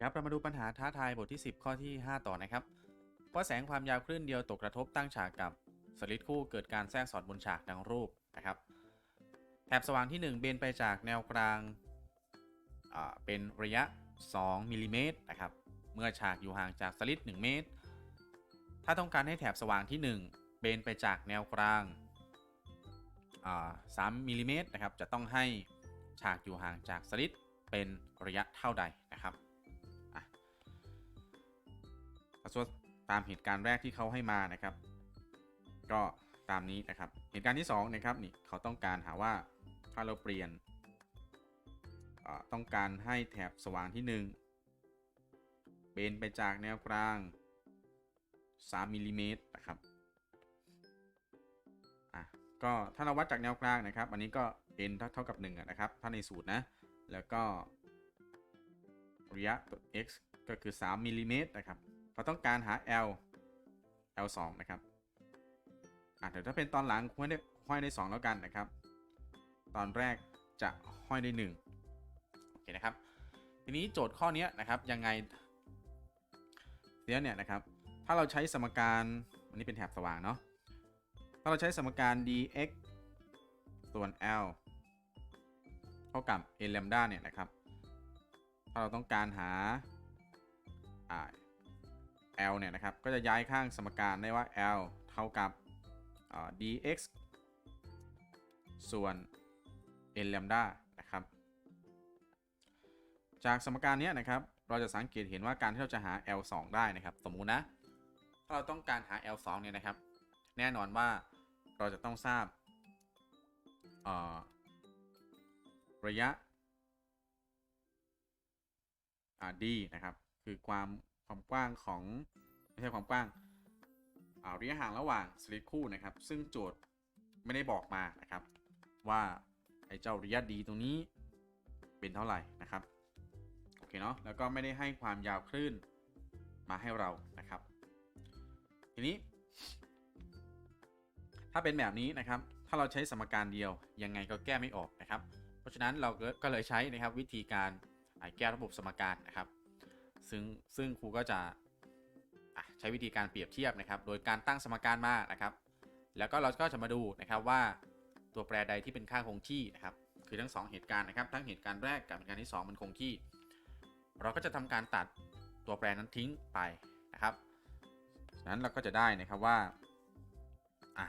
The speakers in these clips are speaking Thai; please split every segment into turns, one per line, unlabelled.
ครับเรามาดูปัญหาท้าทายบทที่ 10 ข้อที่ 5 ต่อนะครับว่าแสงความยาวคลื่นเดียวตกกระทบตั้งฉากกับสลิดคู่เกิดการแทรกสอดบนฉากดังรูปนะครับแถบสว่างที่ 1 เบนไปจากแนวกลางเป็นระยะ 2มิลลิเมตรนะครับเมื่อฉากอยู่ห่างจากสลิด1เมตร ถ้าต้องการให้แถบสว่างที่ 1 เบนไปจากแนวกลางา3มิลลิเมตรนะครับจะต้องให้ฉากอยู่ห่างจากสลิดเป็นระยะเท่าใดนะครับ ส่วนตามเหตุการณ์แรกที่เขาให้มานะครับ ก็ตามนี้นะครับ เหตุการณ์ที่2นะครับนี่เขาต้องการหาว่าถ้าเราเปลี่ยนต้องการให้แถบสว่างที่ 1 เบนไปจากแนวกลาง 3มิลลิเมตรนะครับอะก็ถ้าเราวัดจากแนวกลางนะครับ อันนี้ก็ n เท่าเท่ากับ1นะครับ ถ้าในสูตรนะ แล้วก็ระยะตัว x ก็คือ 3มิลลิเมตรนะครับ เราต้องการหา L L 2 นะครับอะเดี๋ยวถ้าเป็นตอนหลังห้อยได้ห้อยได้ 2 แล้วกันนะครับ ตอนแรกจะห้อยได้1โอเคนะครับ ทีนี้โจทย์ข้อนี้นะครับยังไงเดี๋ยวเนี่ยนะครับ ถ้าเราใช้สมการอันนี้เป็นแถบสว่างเนาะถ้าเราใช้สมการ dx ส่วน L เท่ากับ n lambda เนี่ยนะครับ ถ้าเราต้องการหา L เนี่ยนะครับ ก็จะย้ายข้างสมการได้ว่า L เท่ากับ dx ส่วน n lambda นะครับ จากสมการนี้นะครับ เราจะสังเกตเห็นว่าการที่เราจะหา L 2ได้นะครับ สมมุตินะ ถ้าเราต้องการหา L 2เนี่ยนะครับ แน่นอนว่าเราจะต้องทราบระยะ d นะครับ คือความ ความกว้างของไม่ใช่ความกว้างระยะห่างระหว่างสลิดคู่นะครับ ซึ่งโจทย์ไม่ได้บอกมานะครับ ว่าไอ้เจ้าระยะ d ตรงนี้เป็นเท่าไหร่นะครับโอเคเนาะแล้วก็ไม่ได้ให้ความยาวคลื่นมาให้เรานะครับ ทีนี้ ถ้าเป็นแบบนี้นะครับ ถ้าเราใช้สมการเดียวยังไงก็แก้ไม่ออกนะครับ เพราะฉะนั้นเราก็เลยใช้นะครับวิธีการแก้ระบบสมการนะครับ ซึ่งซึ่งครูก็จะใช้วิธีการเปรียบเทียบนะครับ โดยการตั้งสมการมานะครับ แล้วก็เราก็จะมาดูนะครับว่าตัวแปรใดที่เป็นค่าคงที่นะครับ คือทั้ง 2 เหตุการณ์นะครับ ทั้งเหตุการณ์แรกกับเหตุการณ์ที่ 2 มันคงที่ เราก็จะทำการตัดตัวแปรนั้นทิ้งไปนะครับนั้นเราก็จะได้นะครับว่าอะ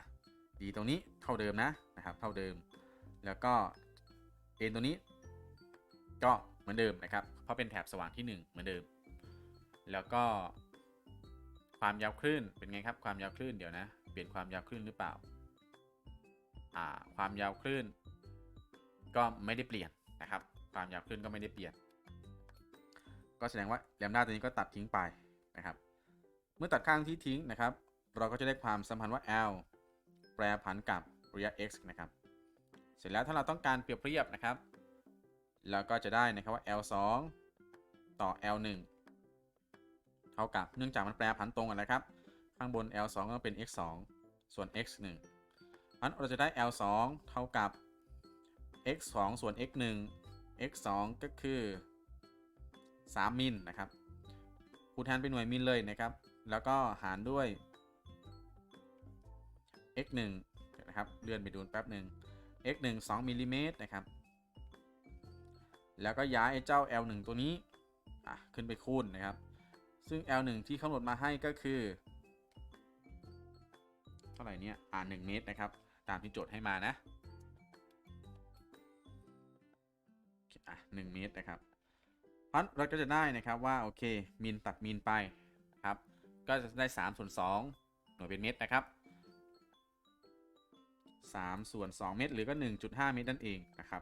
ดีตรงนี้เท่าเดิมนะนะครับ เท่าเดิม แล้วก็เอ็นตัวนี้ ก็เหมือนเดิมนะครับ เพราะเป็นแถบสว่างที่ 1 เหมือนเดิม แล้วก็ ความยาวคลื่นเป็นไงครับความยาวคลื่นเดี๋ยวนะ เปลี่ยนความยาวคลื่นหรือเปล่า อ่า ความยาวคลื่น ก็ไม่ได้เปลี่ยนนะครับ ความยาวคลื่นก็ไม่ได้เปลี่ยน ก็แสดงว่าแลมด้าตัวนี้ก็ตัดทิ้งไปนะครับ เมื่อตัดข้างที่ทิ้งนะครับ เราก็จะได้ความสัมพันธ์ว่า L แปรผันกับระยะ x นะครับ เสร็จแล้วถ้าเราต้องการเปรียบเทียบนะครับเราก็จะได้นะครับว่า L 2 ต่อ L 1 เท่ากับเนื่องจากมันแปรผันตรงกันนะครับ ข้างบน L 2ก็เป็น x 2ส่วน x 1นั้นเราจะได้ L 2เท่ากับ x 2ส่วน x 1 x 2ก็คือ 3 มิลนะครับคูณแทนเป็นหน่วยมิลเลยนะครับ แล้วก็หารด้วย x 1นะครับ เลื่อนไปดูแป๊บหนึ่ง x 1 2มิลลิเมตรนะครับ แล้วก็ย้ายไอ้เจ้า L 1ตัวนี้ขึ้นไปคูณนะครับ ซึ่ง L 1 ที่กำหนดมาให้ก็คือ เท่าไหร่เนี่ยอ่า1เมตรนะครับ ตามที่โจทย์ให้มานะอะ1เมตรนะครับเพราะเราก็จะได้นะครับว่า โอเค มินตัดมินไปครับ ก็จะได้3ส่วน2หน่วยเป็นเมตรนะครับ3ส่วน2เมตรหรือก็ 1.5 เมตรนั่นเองนะครับ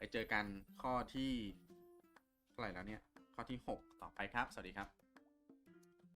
ไปเจอกันข้อที่เท่าไหร่แล้วเนี่ย ข้อที่ 6 ต่อไปครับ สวัสดีครับ